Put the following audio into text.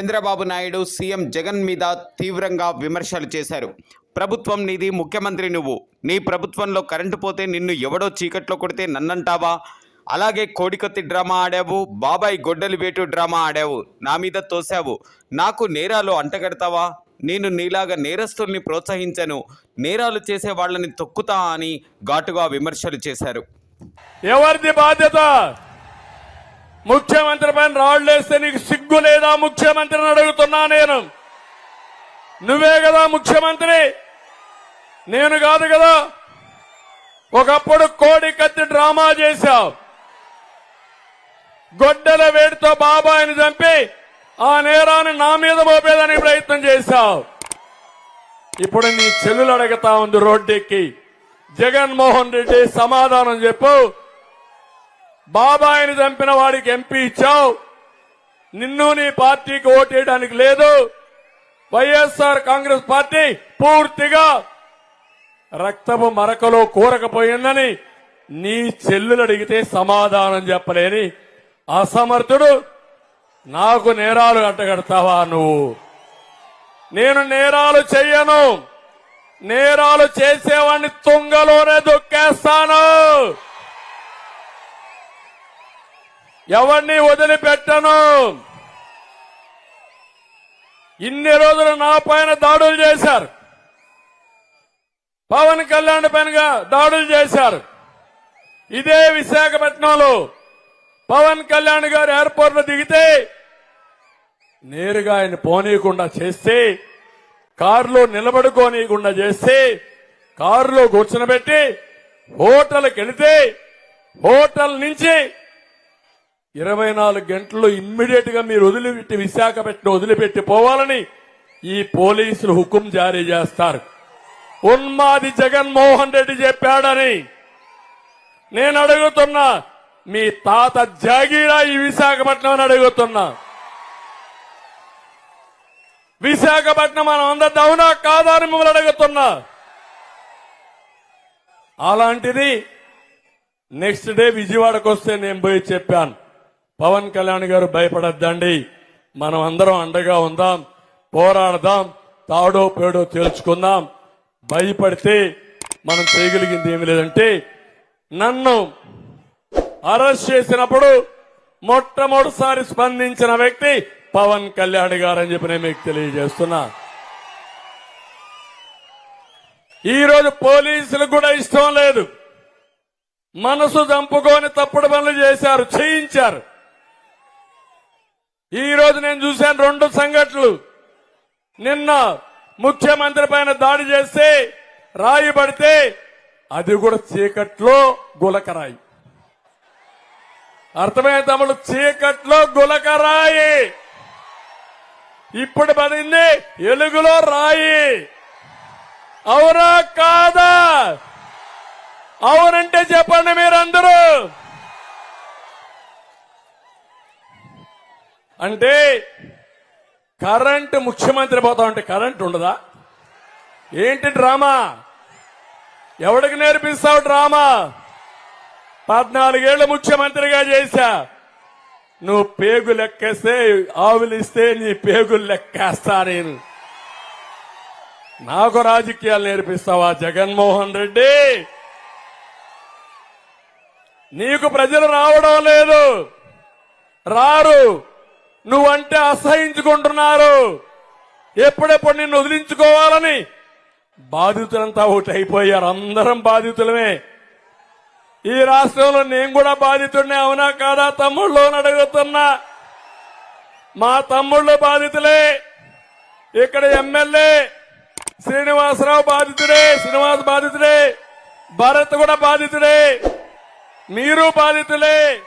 Chandrababu Naidu CM Jagan మీద తీవ్రంగా విమర్శలు చేశారు. ప్రభుత్వం నీది ముఖ్యమంత్రి నువ్వు. నీ ప్రభుత్వంలో కరెంటు పోతే నిన్ను ఎవడో చీకట్లో కొడితే నన్నంటావా? అలాగే కోడికత్తి డ్రామా ఆడావు బాబాయ్ గొడ్డలి వేటు డ్రామా ఆడావు. నా మీద తోసావు నాకు నేరాలు అంటగడతావా? నేను నీలాగా నేరస్తుల్ని ప్రోత్సహించను. నేరాలు చేసే వాళ్ళని తొక్కుతా అని ఘాటుగా విమర్శలు చేశారు. ఎవరిది బాధ్యత? ముఖ్యమంత్రి పైన రాళ్ళేస్తే నీకు సిగ్గు లేదా? ముఖ్యమంత్రిని అడుగుతున్నా నేను. నువ్వే కదా ముఖ్యమంత్రి. నేను కాదు కదా. ఒకప్పుడు కోడి కత్తి డ్రామా చేశావు. గొడ్డల వేడితో బాబాయిని చంపి ఆ నేరాన్ని నా మీద మోపేదానికి ప్రయత్నం చేశావు. ఇప్పుడు నీ చెల్లులు అడుగుతా ఉంది రోడ్డెక్కి. జగన్మోహన్ రెడ్డి సమాధానం చెప్పు. బాబాయిని చంపిన వాడికి ఎంపీ ఇచ్చావు. నిన్ను నీ పార్టీకి ఓటేయడానికి లేదు. వైఎస్ఆర్ కాంగ్రెస్ పార్టీ పూర్తిగా రక్తపు మరకలో కూరకపోయిందని నీ చెల్లులు అడిగితే సమాధానం చెప్పలేని అసమర్థుడు. నాకు నేరాలు అడ్డగడతావా నువ్వు? నేను నేరాలు చెయ్యను. నేరాలు చేసేవాడిని తుంగలోనే దొక్కేస్తాను. ఎవరిని వదిలిపెట్టను? ఇన్ని రోజులు నా పైన దాడులు చేశారు. పవన్ కళ్యాణ్ పైన దాడులు చేశారు. ఇదే విశాఖపట్నంలో పవన్ కళ్యాణ్ గారు ఎయిర్పోర్ట్లో దిగితే నేరుగా ఆయన పోనీయకుండా చేస్తే కారులో నిలబడుకోనీయకుండా చేస్తే కారులో కూర్చునబెట్టి హోటల్కి వెళితే హోటల్ నుంచి ఇరవై నాలుగు గంటల్లో ఇమ్మీడియట్గా మీరు వదిలిపెట్టి విశాఖపట్నం వదిలిపెట్టి పోవాలని ఈ పోలీసులు హుకుం జారీ చేస్తారు. ఉన్మాది జగన్మోహన్ రెడ్డి చెప్పాడని నేను అడుగుతున్నా మీ తాత జాగీరా ఈ విశాఖపట్నం అని అడుగుతున్నా. విశాఖపట్నం మనం అందరి అవునా కాదా అని మిమ్మల్ని అడుగుతున్నా. అలాంటిది నెక్స్ట్ డే విజయవాడకు వస్తే నేను పోయి చెప్పాను. పవన్ కళ్యాణ్ గారు భయపడద్దండి. మనం అందరం అండగా ఉందాం పోరాడదాం తాడో పేడో తేల్చుకుందాం. భయపడితే మనం చేయగలిగింది ఏమి లేదంటే నన్ను అరెస్ట్ చేసినప్పుడు మొట్టమొదటిసారి స్పందించిన వ్యక్తి పవన్ కళ్యాణ్ గారు అని చెప్పి నేను మీకు తెలియజేస్తున్నా. ఈరోజు పోలీసులకు కూడా ఇష్టం లేదు. మనసు చంపుకొని తప్పుడు పనులు చేశారు చేయించారు. ఈ రోజు నేను చూశాను రెండు సంఘటనలు. నిన్న ముఖ్యమంత్రి పైన దాడి చేస్తే రాయి పడితే అది కూడా చీకట్లో గులకరాయి. అర్థమైన తమ్ముడు? చీకట్లో గులకరాయి. ఇప్పుడు పడింది ఎలుగులో రాయి. అవునా కాదా? అవునంటే చెప్పండి మీరందరూ. అంటే కరెంట్ ముఖ్యమంత్రి పోతా ఉంటే కరెంట్ ఉండదా? ఏంటి డ్రామా? ఎవడికి నేర్పిస్తావు డ్రామా? పద్నాలుగేళ్ళు ముఖ్యమంత్రిగా చేశా. నువ్వు పేగు లెక్కేస్తే ఆవులిస్తే నీ పేగులు లెక్కేస్తా నేను. నాకు రాజకీయాలు నేర్పిస్తావా జగన్మోహన్ రెడ్డి? నీకు ప్రజలు రావడం లేదు. రారు. నువ్వంటే అసహించుకుంటున్నారు. ఎప్పుడెప్పుడు నిన్ను వదిలించుకోవాలని? బాధితులంతా ఒకటి అయిపోయారు. అందరం బాధితులమే. ఈ రాష్ట్రంలో నేను కూడా బాధితుడినే అవునా కాదా? తమ్ముళ్ళు అడుగుతున్నా. మా తమ్ముళ్ళు బాధితులే. ఇక్కడ ఎమ్మెల్యే శ్రీనివాసరావు బాధితుడే శ్రీనివాస్ బాధితుడే భరత్ కూడా బాధితుడే. మీరు బాధితులే.